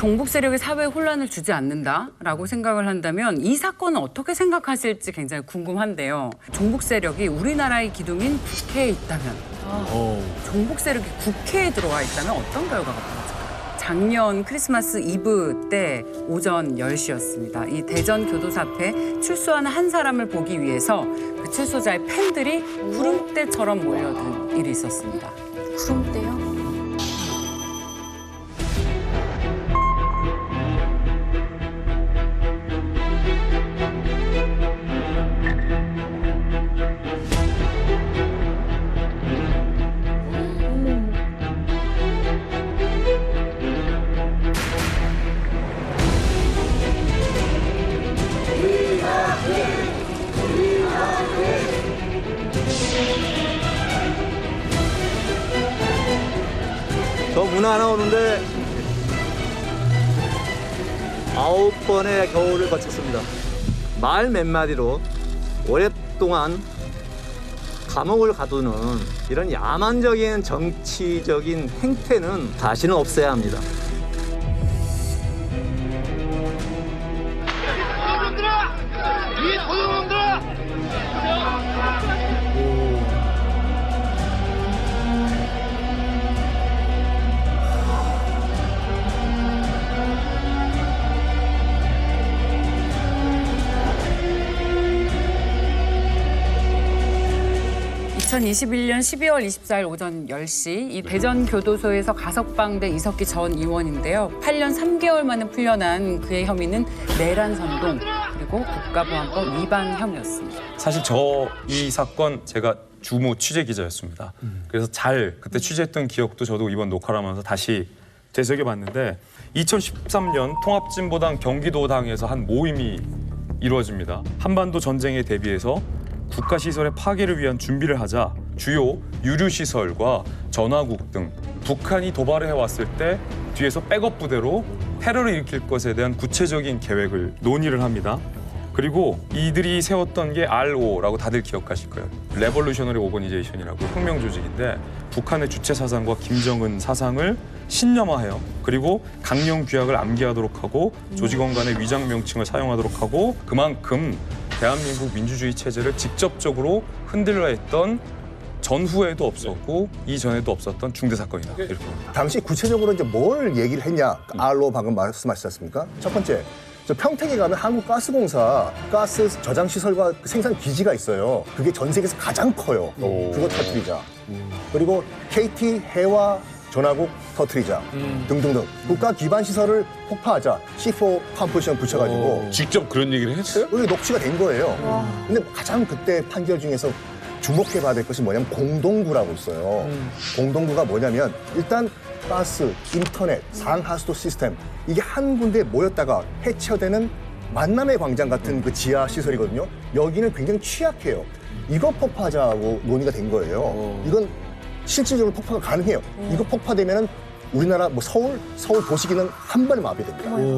종북 세력이 사회에 혼란을 주지 않는다라고 생각을 한다면 이 사건은 어떻게 생각하실지 굉장히 궁금한데요. 종북 세력이 우리나라의 기둥인 국회에 있다면 종북 세력이 국회에 들어와 있다면 어떤 결과가 벌어질까요? 작년 크리스마스 이브 때 오전 10시였습니다. 이 대전 교도소 앞에 출소하는 한 사람을 보기 위해서 그 출소자의 팬들이 구름대처럼 몰려든 일이 있었습니다. 구름대요? 저 문 하나 오는데 아홉 번의 겨울을 거쳤습니다. 말 몇 마디로 오랫동안 감옥을 가두는 이런 야만적인 정치적인 행태는 다시는 없애야 합니다. (2021년 12월 24일) 오전 10시 이 대전 교도소에서 가석방된 이석기 전 의원인데요. 8년 3개월 만에 풀려난 그의 혐의는 내란 선동 그리고 국가보안법 위반 혐의였습니다. 사실 저 이 사건 제가 주무 취재 기자였습니다. 그래서 잘 그때 취재했던 기억도 저도 이번 녹화를 하면서 다시 되새겨 봤는데 2013년 통합진보당 경기도당에서 한 모임이 이루어집니다. 한반도 전쟁에 대비해서 국가 시설의 파괴를 위한 준비를 하자 주요 유류 시설과 전화국 등 북한이 도발을 해왔을 때 뒤에서 백업 부대로 테러를 일으킬 것에 대한 구체적인 계획을 논의를 합니다. 그리고 이들이 세웠던 게 RO라고 다들 기억하실 거예요. 레볼루셔너리 오거니제이션이라고 혁명 조직인데 북한의 주체 사상과 김정은 사상을 신념화해요. 그리고 강령 규약을 암기하도록 하고 조직원 간의 위장 명칭을 사용하도록 하고 그만큼 대한민국 민주주의 체제를 직접적으로 흔들려 했던 전후에도 없었고 이전에도 없었던 중대 사건이다. 이렇게 봅니다. 당시 구체적으로 이제 뭘 얘기를 했냐? R로 방금 말씀하셨지 않습니까? 첫 번째, 저 평택에 가면 한국가스공사 가스 저장 시설과 생산 기지가 있어요. 그게 전 세계에서 가장 커요. 그거 터트리자. 그리고 KT 해와 전화국 터트리자 등등등 국가 기반 시설을 폭파하자 C4 컴포지션 붙여가지고 직접 그런 얘기를 했어요? 여기 녹취가 된 거예요. 근데 가장 그때 판결 중에서 주목해봐야 될 것이 뭐냐면 공동구라고 있어요. 공동구가 뭐냐면 일단 가스, 인터넷, 상하수도 시스템 이게 한 군데에 모였다가 해체되는 만남의 광장 같은 그 지하 시설이거든요. 여기는 굉장히 취약해요. 이거 폭파하자고 논의가 된 거예요. 이건 실질적으로 폭파가 가능해요. 이거 폭파되면은 우리나라 뭐 서울, 서울 도시기는 한 번에 마비됩니다.